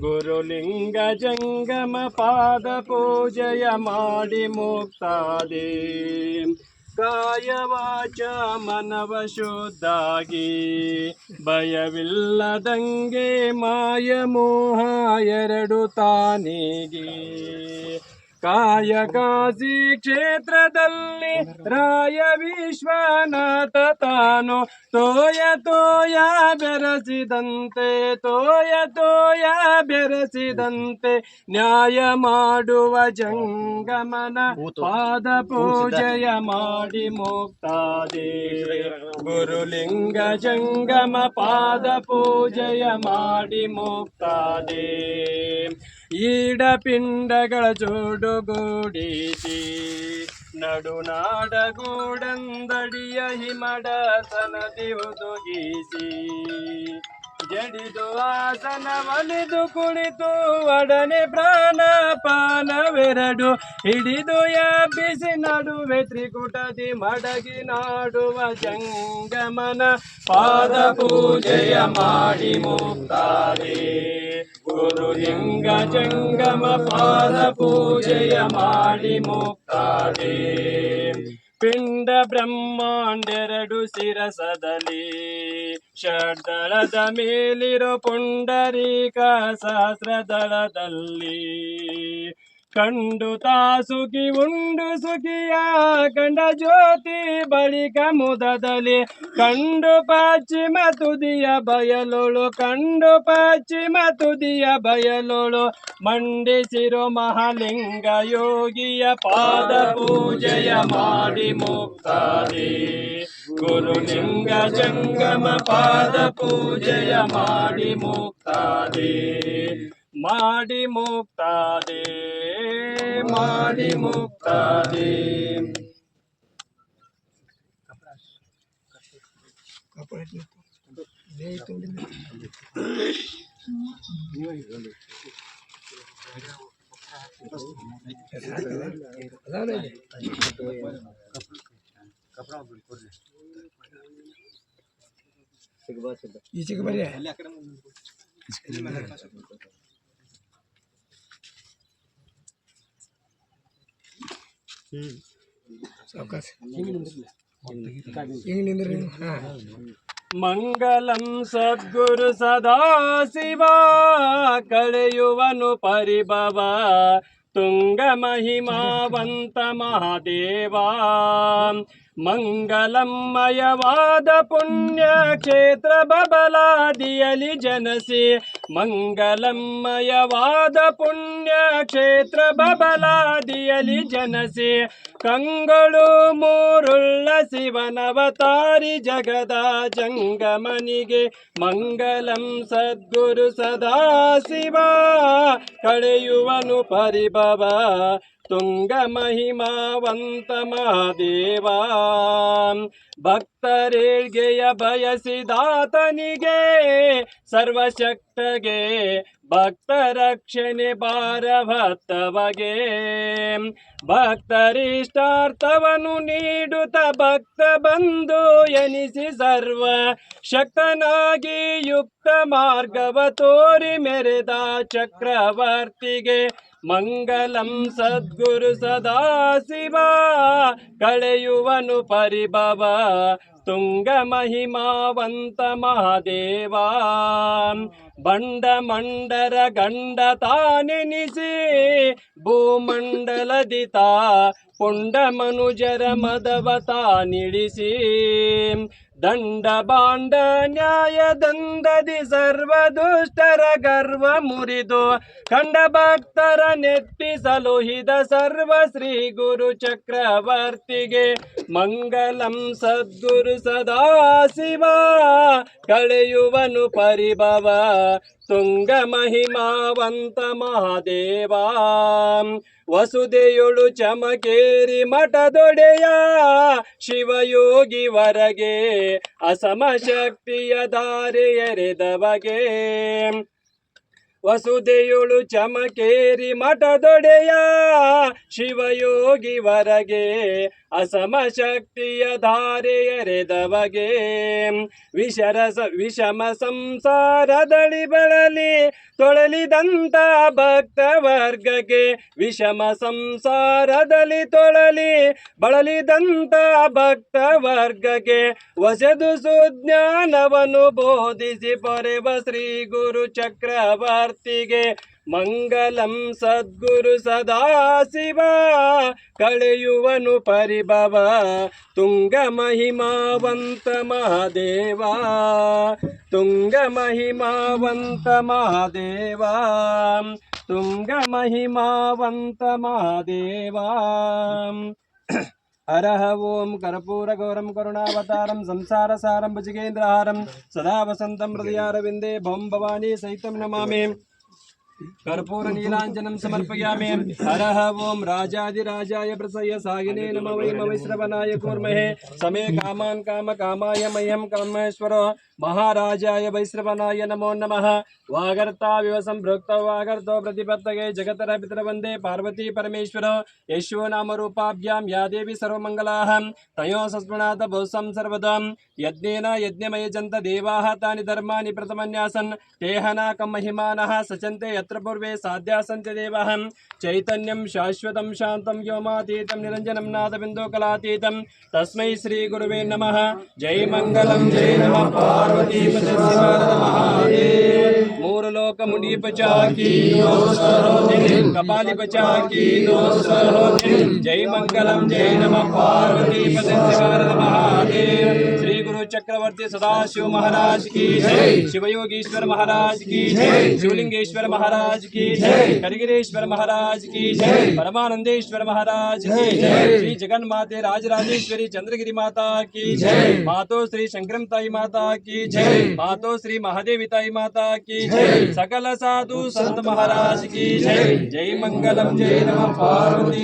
ಗುರುಲಿಂಗ ಜಂಗಮ ಪಾದ ಪೂಜೆಯ ಮಾಡಿ ಮುಕ್ತಾದೆ. ಕಾಯವಾಚ ಮನವ ಶುದ್ಧಾಗಿ. ಭಯವಿಲ್ಲದಂಗೆ ಮಾಯ ಮೋಹ ಎರಡು ತಾನಿಗೆ. ಕಾಯ ಕಾಶಿ ಕ್ಷೇತ್ರದಲ್ಲಿ ರಾಯ ವಿಶ್ವನಾಥ ತಾನು ತೋಯ ತೋಯ ಬೆರೆಸಿದಂತೆ ತೋಯ ತೋಯ ಬೆರೆಸಿದಂತೆ ನ್ಯಾಯ ಮಾಡುವ ಜಂಗಮನ ಪಾದ ಪೂಜೆಯ ಮಾಡಿ ಮುಕ್ತಾದೆ. ಗುರುಲಿಂಗ ಜಂಗಮ ಪಾದ ಪೂಜೆಯ ಮಾಡಿ ಮುಕ್ತಾದೆ. ಈಡ ಪಿಂಡಗಳ ಜೋಡುಗೂಡಿಸಿ ನಡುನಾಡಗೂಡಂದಡಿಯ ಹಿಮಡಸನದಿ ಒದಗಿಸಿ ಜಡಿದು ಆಸನ ಒಲಿದು ಕುಳಿತು ಒಡನೆ ಪ್ರಾಣ ಪಾನವೆರಡು ಹಿಡಿದು ಎಬ್ಬಿಸಿ ನಡುವೆ ತ್ರಿಕುಟದಿ ಮಡಗಿ ನಾಡುವ ಜಂಗಮನ ಪಾದ ಪೂಜೆಯ ಮಾಡಿ ಮುಕ್ತಾರೆ ಗುರುಲಿಂಗ ಜಂಗಮ ಪಾದ ಪೂಜೆಯ ಮಾಡಿ ಮುಕ್ತಾರೆ ಪಿಂಡ ಬ್ರಹ್ಮಾಂಡೆರಡು ಶಿರಸದಲ್ಲಿ ಷಡ್ದಳದ ಮೇಲಿರೋ ಪುಂಡರೀಕ ಸಹಸ್ರದಳದಲ್ಲಿ ಕಂಡು ತಾ ಸುಖಿ ಉಂಡು ಸುಖಿಯ ಕಂಡ ಜ್ಯೋತಿ ಬಳಿಕ ಮುದದಲ್ಲಿ. ಕಂಡು ಪಶ್ಚಿಮ ತುದಿಯ ಬಯಲೋಳು, ಕಂಡು ಪಶ್ಚಿಮ ತುದಿಯ ಬಯಲೋಳು, ಮಂಡಿಸಿರೋ ಮಹಾಲಿಂಗ ಯೋಗಿಯ ಪಾದ ಪೂಜೆಯ ಮಾಡಿ ಗುರು ಗುರುಲಿಂಗ ಜಂಗಮ ಪಾದ ಪೂಜೆಯ ಮಾಡಿ ಮುಕ್ತಾದೆ. ಮಾಡಿ ಮುಕ್ತಾದೆ ಮಾಡಿ ಮುಕ್ತಾದೆ ಈಚೆಗೆ ಬರ್ರಿ ಸಾವಕಾಶ ಹಿಂಗೆ ನಿಂದ್ರಿ ಮಂಗಲಂ ಸದ್ಗುರು ಸದಾ ಶಿವ ಕಳೆಯುವನು ಪರಿಭವ ತುಂಗ ಮಹಿಮಾವಂತ ಮಹಾದೇವ. ಮಂಗಲಮಯವಾದ ಪುಣ್ಯ ಕ್ಷೇತ್ರ ಬಬಲಾದಿಯಲಿ ಜನಸಿ. ಮಂಗಲಮಯವಾದ ಪುಣ್ಯ ಕ್ಷೇತ್ರ ಬಬಲಾದಿಯಲಿ ಜನಸಿ. ಕಂಗಳು ಮೂರುಳ್ಳ ಶಿವನವತಾರಿ ಜಗದ ಜಂಗಮನಿಗೆ ಮಂಗಲಂ ಸದ್ಗುರು ಸದಾ ಶಿವ ಕಳೆಯುವನು ಪರಿಭವ. ತುಂಗ ಮಹಿಮಾವಂತ ಮಹಾದೇವ ಭಕ್ತರೇಳ್ಗೆಯ ಬಯಸಿದಾತನಿಗೆ ಸರ್ವಶಕ್ತಗೆ ಭಕ್ತ ರಕ್ಷಣೆ ಭಾರಭತ್ತವಗೆ ಭಕ್ತರಿಷ್ಟಾರ್ಥವನ್ನು ನೀಡುತ್ತ ಭಕ್ತ ಬಂದು ಎನಿಸಿ ಸರ್ವ ಶಕ್ತನಾಗಿ ಯುಕ್ತ ಮಾರ್ಗವ ತೋರಿ ಮೆರೆದ ಚಕ್ರವರ್ತಿಗೆ. ಮಂಗಲಂ ಸದ್ಗುರು ಸದಾ ಶಿವ, ಕಳೆಯುವನು ಪರಿಭವ, ತುಂಗ ಮಹಿಮಾವಂತ ಮಹಾದೇವ. ಬಂಡ ಮಂಡರ ಗಂಡ ತಾನೆನಿಸಿ ಭೂಮಂಡಲದಿತ ಪುಂಡ ಮನುಜರ ಮದವ ತಾನಿಳಿಸಿ. ದಂಡ ಬಾಂಡ ನ್ಯಾಯ ದಂದದಿ ಸರ್ವ ದುಷ್ಟರ ಗರ್ವ ಮುರಿದು ಕಂಡ ಭಕ್ತರ ನೆಟ್ಟಿಸಲು ಹಿದ ಸರ್ವ ಶ್ರೀ ಗುರು ಚಕ್ರವರ್ತಿಗೆ ಮಂಗಲಂ ಸದ್ಗುರು ಸದಾ ಶಿವ ಕಳೆಯುವನು ಪರಿಭವ ತುಂಗ ಮಹಿಮಾವಂತ ಮಹಾದೇವ. ವಸುದೆಯೊಳು ಚಮಕೇರಿ ಮಠದೊಡೆಯ ಶಿವಯೋಗಿ ವರಗೆ ಅಸಮ ಶಕ್ತಿಯ ದಾರಿ ಎರೆದವಗೆ ವಸುದೆಯುಳು ಚಮಕೇರಿ ಮಠದೊಡೆಯ ಶಿವಯೋಗಿ ವರಗೆ ಅಸಮ ಶಕ್ತಿಯ ಧಾರೆಯರೆದವಗೆ ವಿಷರಸ ವಿಷಮ ಸಂಸಾರದಳಿ ಬಳಲಿ ತೊಳಲಿದಂತ ಭಕ್ತ ವರ್ಗಕ್ಕೆ ವಿಷಮ ಸಂಸಾರದಲ್ಲಿ ತೊಳಲಿ ಬಳಲಿದಂತ ಭಕ್ತ ವರ್ಗಕ್ಕೆ ವಸದು ಸುಜ್ಞಾನವನ್ನು ಬೋಧಿಸಿ ಪೊರೆವ ಶ್ರೀ ಗುರು ಚಕ್ರವರ್ತಿಗೆ ಮಂಗಲಂ ಸದ್ಗುರು ಸದಾಶಿವ ಕಳೆಯುವನು ಪರಿಭವ, ತುಂಗ ಮಹಿಮಾವಂತ ಮಹಾದೇವ, ತುಂಗ ಮಹಿಮಾವಂತ ಮಹಾದೇವ, ತುಂಗ ಮಹಿಮಾವಂತ ಮಹಾದೇವ. హరహ ఓం కర్పూరగౌరం కరుణావతారం సంసారసారం భుజిగేంద్రహారం సదా వసంతం హృదయారవిందే భవం భవానీ సైతం నమామి కర్పూర నీలాంజనం సమర్పయామే హరహ ఓం రాజాదిరాజాయ ప్రసయ సాగినే నమ వై మవైశ్రవణాయ కూర్మహే సమే కామాన్ కామ కామాయ మహ్యం కామేశ్వర మహారాజాయ వైశ్రవణాయ నమో నమ వాగర్తా వివ సంభృక్త వాగర్తో ప్రతిపత్తగే జగతర పితరవందే పార్వతీ పరమేశ్వర యశో నామ రూపాభ్యాం యాదేవి సర్వమంగళాహం తయో సస్మనాథ భౌసం సర్వదాం యజ్ఞేన యజ్ఞమయ దేవాహ తాని ధర్మాని ప్రథమన్యాసన్ తేహనాకం మహిమానః సచంతే क्षेत्रपूर्व पूर्वे साध्या सन्ति देवाः चैतन्यं शाश्वतं शान्तं व्योमातीतं निरञ्जनं नादबिन्दुकलातीतं तस्मै श्रीगुरुवे नमः जय मंगल जय नम पार्वती मूर्लोक मुनीप जय मंगल जय नम पार्वती श्री ಶ್ರೀ गुरु चक्रवर्ती सदाशिव महाराज की जय शिवयोगीश्वर महाराज की जय शिवलिंगेश्वर महाराज की जय करगिरेश्वर महाराज की जय परमानंदेश्वर महाराज की जय श्री जगन माते राजराजेश्वरी चंद्रगिरी माता की जय मातो श्री शंकरम ताई माता की जय मातो श्री महादेवी ताई माता की जय सकल साधु संत महाराज की जय जय मंगलम जय नमः पार्वती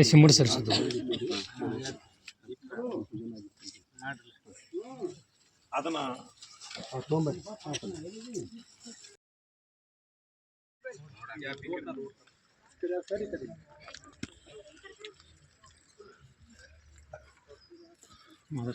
ಡಿಸೆಂಬರ್ ಸರಿಸೋದು ಅದನ್ನ ಮೊದಲ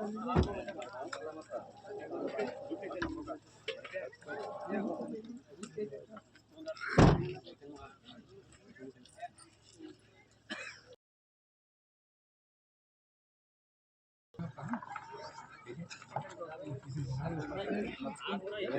アブラヤ。